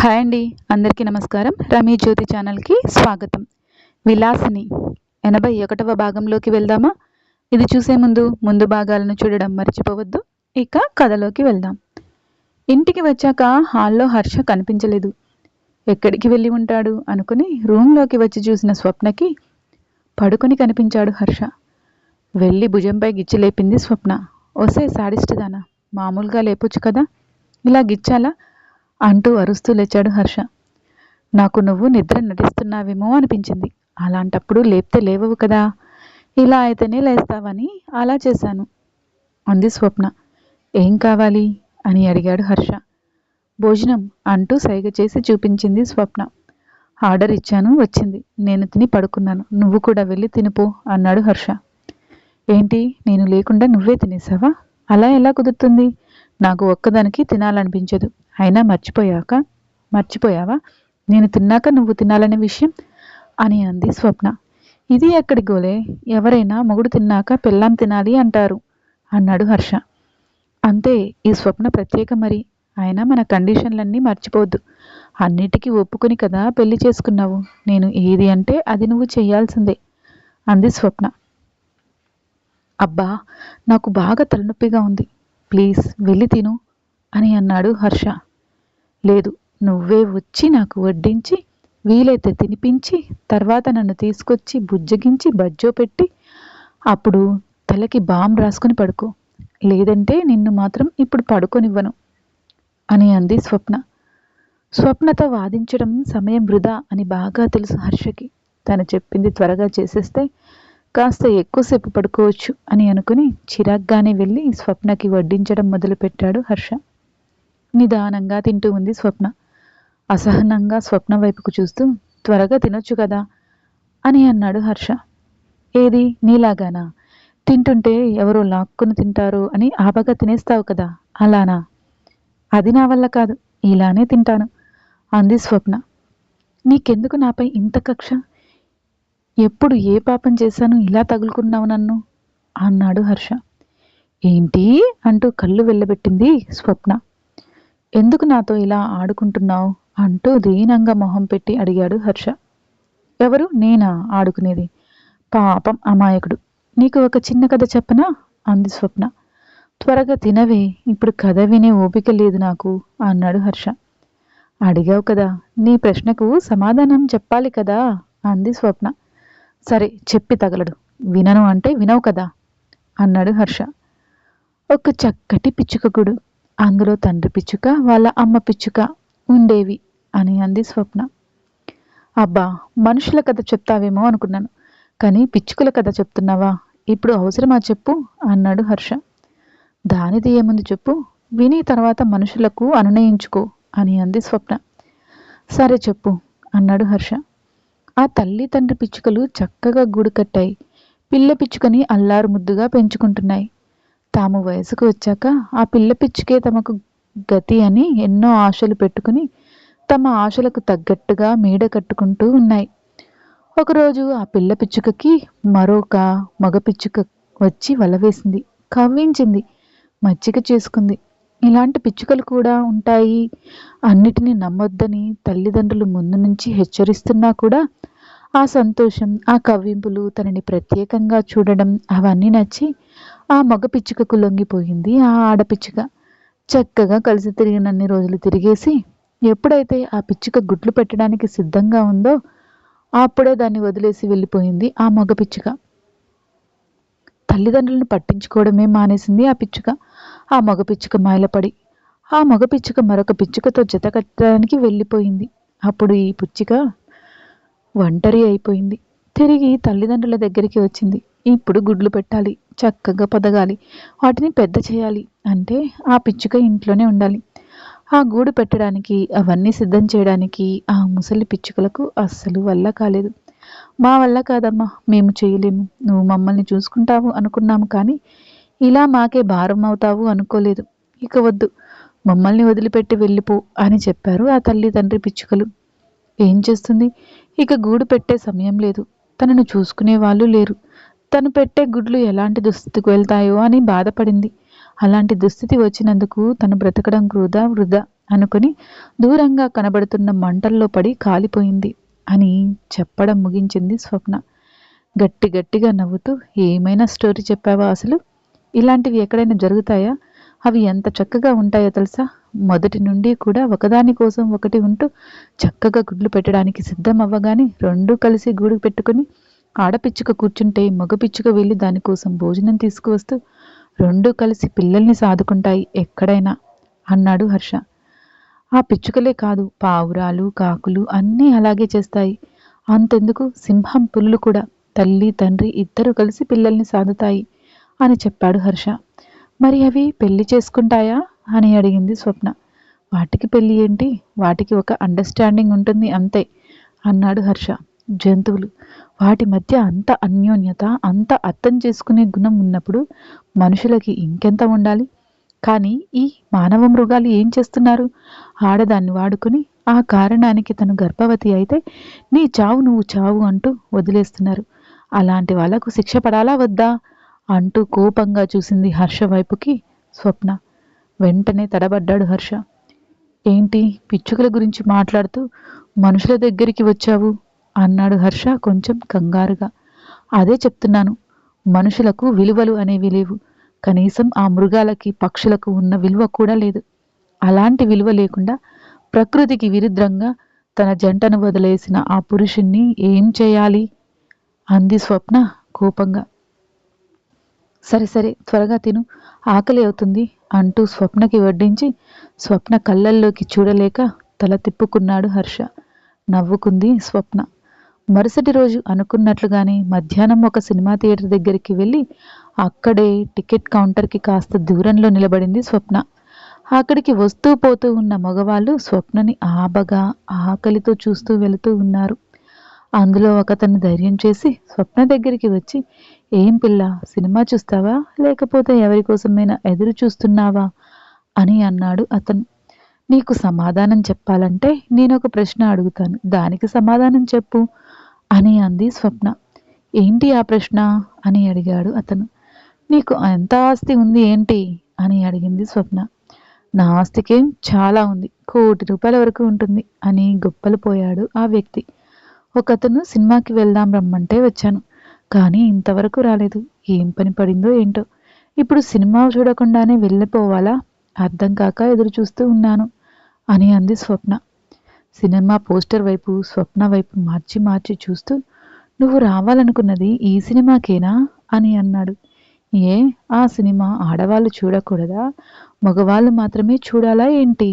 Hi అండి అందరికీ నమస్కారం. రమీ జ్యోతి ఛానల్కి స్వాగతం. విలాసిని ఎనభై ఒకటవ భాగంలోకి వెళ్దామా? ఇది చూసే ముందు ముందు భాగాలను చూడడం మర్చిపోవద్దు. ఇక కథలోకి వెళ్దాం. ఇంటికి వచ్చాక హాల్లో హర్ష కనిపించలేదు. ఎక్కడికి వెళ్ళి ఉంటాడు అనుకుని రూమ్లోకి వచ్చి చూసిన స్వప్నకి పడుకొని కనిపించాడు హర్ష. వెళ్ళి భుజంపై గిచ్చి లేపింది స్వప్న. ఒసే సాడిస్ట్ దానా? మామూలుగా లేపొచ్చు కదా? ఇలా గిచ్చాలా? అంటూ అరుస్తూ లేచాడు హర్ష. నాకు నువ్వు నిద్ర నటిస్తున్నావేమో అనిపించింది. అలాంటప్పుడు లేపితే లేవవు కదా. ఇలా అయితేనే లేస్తావని అలా చేశాను అంది స్వప్న. ఏం కావాలి? అని అడిగాడు హర్ష. భోజనం అంటూ సైగ చేసి చూపించింది స్వప్న. ఆర్డర్ ఇచ్చాను వచ్చింది. నేను తిని పడుకున్నాను. నువ్వు కూడా వెళ్ళి తినిపో అన్నాడు హర్ష. ఏంటి? నేను లేకుండా నువ్వే తినేసావా? అలా ఎలా కుదురుతుంది? నాకు ఒక్కదానికి తినాలనిపించదు. అయినా మర్చిపోయాక? మర్చిపోయావా? నేను తిన్నాక నువ్వు తినాలనే విషయం? అని అంది స్వప్న. ఇది ఎక్కడి గోలే? ఎవరైనా మొగుడు తిన్నాక పెళ్ళాం తినాలి అంటారు అన్నాడు హర్ష. అంతే ఈ స్వప్న ప్రత్యేక మరి. అయినా మన కండిషన్లన్నీ మర్చిపోవద్దు అన్నిటికీ ఒప్పుకుని కదా పెళ్ళి చేసుకున్నావు? నేను ఏది అంటే అది నువ్వు చేయాల్సిందే అంది స్వప్న. అబ్బా నాకు బాగా తలనొప్పిగా ఉంది. ప్లీజ్ వెళ్ళి తిను అని అన్నాడు హర్ష. లేదు నువ్వే వచ్చి నాకు వడ్డించి వీలైతే తినిపించి తర్వాత నన్ను తీసుకొచ్చి బుజ్జగించి బజ్జో పెట్టి అప్పుడు తలకి బామ్ రాసుకొని పడుకో. లేదంటే నిన్ను మాత్రం ఇప్పుడు పడుకొనివ్వను అని అంది స్వప్న. స్వప్నతో వాదించడం సమయం వృధా అని బాగా తెలుసు హర్షకి. తను చెప్పింది త్వరగా చేసేస్తే కాస్త ఎక్కువసేపు పడుకోవచ్చు అని అనుకుని చిరాగ్గానే వెళ్ళి స్వప్నకి వడ్డించడం మొదలుపెట్టాడు హర్ష. నిదానంగా తింటూ ఉంది స్వప్న. అసహనంగా స్వప్న వైపుకు చూస్తూ త్వరగా తినొచ్చు కదా అని అన్నాడు హర్ష. ఏది? నీలాగానా? తింటుంటే ఎవరో లాక్కుని తింటారు అని ఆపగా తినేస్తావు కదా అలానా? అది నా వల్ల కాదు ఇలానే తింటాను అంది స్వప్న. నీకెందుకు నాపై ఇంత కక్ష? ఎప్పుడు ఏ పాపం చేశాను ఇలా తగులుకున్నావు నన్ను అన్నాడు హర్ష. ఏంటి? అంటూ కళ్ళు వెళ్ళబెట్టింది స్వప్న. ఎందుకు నాతో ఇలా ఆడుకుంటున్నావు? అంటూ దీనంగా మొహం పెట్టి అడిగాడు హర్ష. ఎవరు? నేనా? ఆడుకునేది. పాపం అమాయకుడు. నీకు ఒక చిన్న కథ చెప్పనా? అంది స్వప్న. త్వరగా తినవే. ఇప్పుడు కథ వినే ఓపిక లేదు నాకు అన్నాడు హర్ష. అడిగావు కదా నీ ప్రశ్నకు సమాధానం చెప్పాలి కదా అంది స్వప్న. సరే చెప్పి తగలడు. వినను అంటే వినవు కదా అన్నాడు హర్ష. ఒక చక్కటి పిచ్చుకగుడు అందులో తండ్రి పిచ్చుక వాళ్ళ అమ్మ పిచ్చుక ఉండేవి అని అంది స్వప్న. అబ్బా మనుషుల కథ చెప్తావేమో అనుకున్నాను. కానీ పిచ్చుకల కథ చెప్తున్నావా? ఇప్పుడు అవసరమా చెప్పు అన్నాడు హర్ష. దానిది ఏముంది చెప్పు? విని తర్వాత మనుషులకు అనునయించుకో అని అంది స్వప్న. సరే చెప్పు అన్నాడు హర్ష. ఆ తల్లి తండ్రి పిచ్చుకలు చక్కగా గూడు కట్టాయి. పిల్ల పిచ్చుకని అల్లారు ముద్దుగా పెంచుకుంటున్నాయి. తాము వయసుకు వచ్చాక ఆ పిల్ల పిచ్చుకే తమకు గతి అని ఎన్నో ఆశలు పెట్టుకుని తమ ఆశలకు తగ్గట్టుగా మేడ కట్టుకుంటూ ఉన్నాయి. ఒకరోజు ఆ పిల్ల పిచ్చుకకి మరొక మగ పిచ్చుక వచ్చి వలవేసింది కవ్వించింది మజ్జిగ చేసుకుంది. ఇలాంటి పిచ్చుకలు కూడా ఉంటాయి. అన్నిటినీ నమ్మొద్దని తల్లిదండ్రులు ముందు నుంచి హెచ్చరిస్తున్నా కూడా ఆ సంతోషం ఆ కవ్వింపులు తనని ప్రత్యేకంగా చూడడం అవన్నీ నచ్చి ఆ మగ పిచ్చుకకు లొంగిపోయింది ఆ ఆడపిచ్చుక చక్కగా కలిసి తిరిగినన్ని రోజులు తిరిగేసి ఎప్పుడైతే ఆ పిచ్చుక గుడ్లు పెట్టడానికి సిద్ధంగా ఉందో అప్పుడే దాన్ని వదిలేసి వెళ్ళిపోయింది ఆ మగ పిచ్చుక. తల్లిదండ్రులను పట్టించుకోవడమే మానేసింది ఆ పిచ్చుక. ఆ మగ పిచ్చుక మాయలపడి ఆ మగ పిచ్చుక మరొక పిచ్చుకతో జత కట్టడానికి వెళ్ళిపోయింది. అప్పుడు ఈ పిచ్చుక ఒంటరి అయిపోయింది. తిరిగి తల్లిదండ్రుల దగ్గరికి వచ్చింది. ఇప్పుడు గుడ్లు పెట్టాలి చక్కగా పొదగాలి వాటిని పెద్ద చేయాలి అంటే ఆ పిచ్చుక ఇంట్లోనే ఉండాలి. ఆ గూడు పెట్టడానికి అవన్నీ సిద్ధం చేయడానికి ఆ ముసలి పిచ్చుకలకు అస్సలు వల్ల కాలేదు. మా వల్ల కాదమ్మా మేము చేయలేము. నువ్వు మమ్మల్ని చూసుకుంటావు అనుకున్నాము కానీ ఇలా మాకే భారం అవుతావు అనుకోలేదు. ఇక వద్దు మమ్మల్ని వదిలిపెట్టి వెళ్ళిపో అని చెప్పారు ఆ తల్లి తండ్రి పిచ్చుకలు. ఏం చేస్తుంది? ఇక గూడు పెట్టే సమయం లేదు. తనను చూసుకునే వాళ్ళు లేరు. తను పెట్టే గుడ్లు ఎలాంటి దుస్థితికి వెళ్తాయో అని బాధపడింది. అలాంటి దుస్థితి వచ్చినందుకు తను బ్రతకడం వృధా వృధా అనుకుని దూరంగా కనబడుతున్న మంటల్లో పడి కాలిపోయింది అని చెప్పడం ముగించింది స్వప్న. గట్టి గట్టిగా నవ్వుతూ ఏమైనా స్టోరీ చెప్పావా అసలు? ఇలాంటివి ఎక్కడైనా జరుగుతాయా? అవి ఎంత చక్కగా ఉంటాయో తెలుసా? మొదటి నుండి కూడా ఒకదాని కోసం ఒకటి ఉంటూ చక్కగా గుడ్లు పెట్టడానికి సిద్ధం అవ్వగానే రెండూ కలిసి గూడు పెట్టుకుని ఆడపిచ్చుక కూర్చుంటే మగపిచ్చుక వెళ్ళి దానికోసం భోజనం తీసుకువస్తూ రెండూ కలిసి పిల్లల్ని సాదుకుంటాయి ఎక్కడైనా అన్నాడు హర్ష. ఆ పిచ్చుకలే కాదు పావురాలు కాకులు అన్నీ అలాగే చేస్తాయి. అంతెందుకు? సింహం పులులు కూడా తల్లి తండ్రి ఇద్దరు కలిసి పిల్లల్ని సాదుతాయి అని చెప్పాడు హర్ష. మరి అవి పెళ్ళి చేసుకుంటాయా? అని అడిగింది స్వప్న. వాటికి పెళ్ళి ఏంటి? వాటికి ఒక అండర్స్టాండింగ్ ఉంటుంది అంతే అన్నాడు హర్ష. జంతువులు. వాటి మధ్య అంత అన్యోన్యత అంత అర్థం చేసుకునే గుణం ఉన్నప్పుడు మనుషులకి ఇంకెంత ఉండాలి? కానీ ఈ మానవ మృగాలు ఏం చేస్తున్నారు? ఆడదాన్ని వాడుకుని ఆ కారణానికి తను గర్భవతి అయితే నీ చావు నువ్వు చావు అంటూ వదిలేస్తున్నారు. అలాంటి వాళ్ళకు శిక్ష పడాలా వద్దా? అంటూ కోపంగా చూసింది హర్ష వైపుకి స్వప్న. వెంటనే తడబడ్డాడు హర్ష. ఏంటి పిచ్చుకల గురించి మాట్లాడుతూ మనుషుల దగ్గరికి వచ్చావు? అన్నాడు హర్ష కొంచెం కంగారుగా. అదే చెప్తున్నాను. మనుషులకు విలువలు అనేవి లేవు. కనీసం ఆ మృగాలకి పక్షులకు ఉన్న విలువ కూడా లేదు. అలాంటి విలువ లేకుండా ప్రకృతికి విరుద్ధంగా తన జంటను వదిలేసిన ఆ పురుషుణ్ణి ఏం చేయాలి? అంది స్వప్న కోపంగా. సరే సరే త్వరగా తిను. ఆకలి అవుతుంది అంటూ స్వప్నకి వడ్డించి స్వప్న కళ్ళల్లోకి చూడలేక తల తిప్పుకున్నాడు హర్ష. నవ్వుకుంది స్వప్న. మరుసటి రోజు అనుకున్నట్లుగానే మధ్యాహ్నం ఒక సినిమా థియేటర్ దగ్గరికి వెళ్ళి అక్కడే టికెట్ కౌంటర్కి కాస్త దూరంలో నిలబడింది స్వప్న. అక్కడికి వస్తూ పోతూ ఉన్న మగవాళ్ళు స్వప్నని ఆబగా ఆకలితో చూస్తూ వెళుతూ ఉన్నారు. అందులో ఒకతను ధైర్యం చేసి స్వప్న దగ్గరికి వచ్చి ఏం పిల్ల సినిమా చూస్తావా? లేకపోతే ఎవరి కోసమైనా ఎదురు చూస్తున్నావా? అని అన్నాడు అతను. నీకు సమాధానం చెప్పాలంటే నేను ఒక ప్రశ్న అడుగుతాను. దానికి సమాధానం చెప్పు అని అంది స్వప్న. ఏంటి ఆ ప్రశ్న? అని అడిగాడు అతను. నీకు ఎంత ఆస్తి ఉంది ఏంటి? అని అడిగింది స్వప్న. నా ఆస్తికేం చాలా ఉంది. కోటి రూపాయల వరకు ఉంటుంది అని గొప్పలు పోయాడు ఆ వ్యక్తి. ఒకతను సినిమాకి వెళ్దాం రమ్మంటే వచ్చాను. కానీ ఇంతవరకు రాలేదు. ఏం పని పడిందో ఏంటో. ఇప్పుడు సినిమా చూడకుండానే వెళ్ళిపోవాలా? అర్థం కాక ఎదురు చూస్తూ ఉన్నాను అని అంది స్వప్న. సినిమా పోస్టర్ వైపు స్వప్న వైపు మార్చి మార్చి చూస్తూ నువ్వు రావాలనుకున్నది ఈ సినిమాకేనా? అని అన్నాడు. ఏ ఆ సినిమా ఆడవాళ్ళు చూడకూడదా? మగవాళ్ళు మాత్రమే చూడాలా ఏంటి?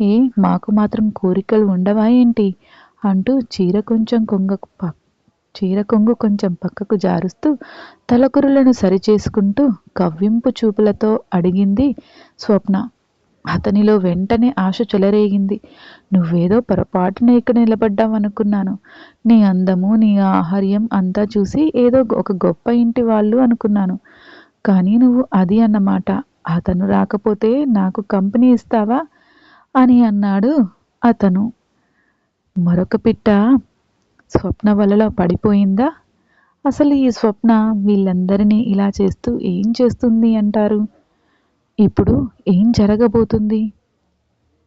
ఏ మాకు మాత్రం కోరికలు ఉండవా ఏంటి? అంటూ చీర కొంచెం కొంగకు చీర కొంగు కొంచెం పక్కకు జారుస్తూ తలకురులను సరిచేసుకుంటూ కవ్వింపు చూపులతో అడిగింది స్వప్న. అతనిలో వెంటనే ఆశ చెలరేగింది. నువ్వేదో పొరపాటున ఇక్కడ నిలబడ్డావనుకున్నాను. నీ అందము నీ ఆహార్యం అంతా చూసి ఏదో ఒక గొప్ప ఇంటి వాళ్ళు అనుకున్నాను. కానీ నువ్వు అది అన్నమాట. అతను రాకపోతే నాకు కంపెనీ ఇస్తావా? అని అన్నాడు అతను. మరొక పిట్ట స్వప్న వలలో పడిపోయిందా? అసలు ఈ స్వప్న వీళ్ళందరినీ ఇలా చేస్తూ ఏం చేస్తుంది అంటారు? ఇప్పుడు ఏం జరగబోతుంది?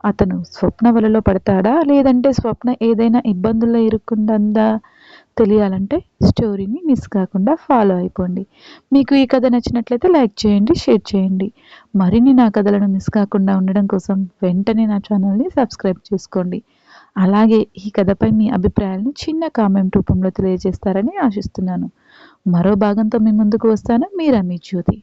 అతను స్వప్న వలలో పడతాడా? లేదంటే స్వప్న ఏదైనా ఇబ్బందుల్లో ఇరుక్కుందా తెలియాలంటే స్టోరీని మిస్ కాకుండా ఫాలో అయిపోండి. మీకు ఈ కథ నచ్చినట్లయితే లైక్ చేయండి షేర్ చేయండి. మరిన్ని నా కథలను మిస్ కాకుండా ఉండడం కోసం వెంటనే నా ఛానల్ని సబ్స్క్రైబ్ చేసుకోండి. అలాగే ఈ కథపై మీ అభిప్రాయాలను చిన్న కామెంట్ రూపంలో తెలియజేస్తారని ఆశిస్తున్నాను. మరో భాగంతో మీ ముందుకు వస్తాను. మీరా మీ జ్యోతి.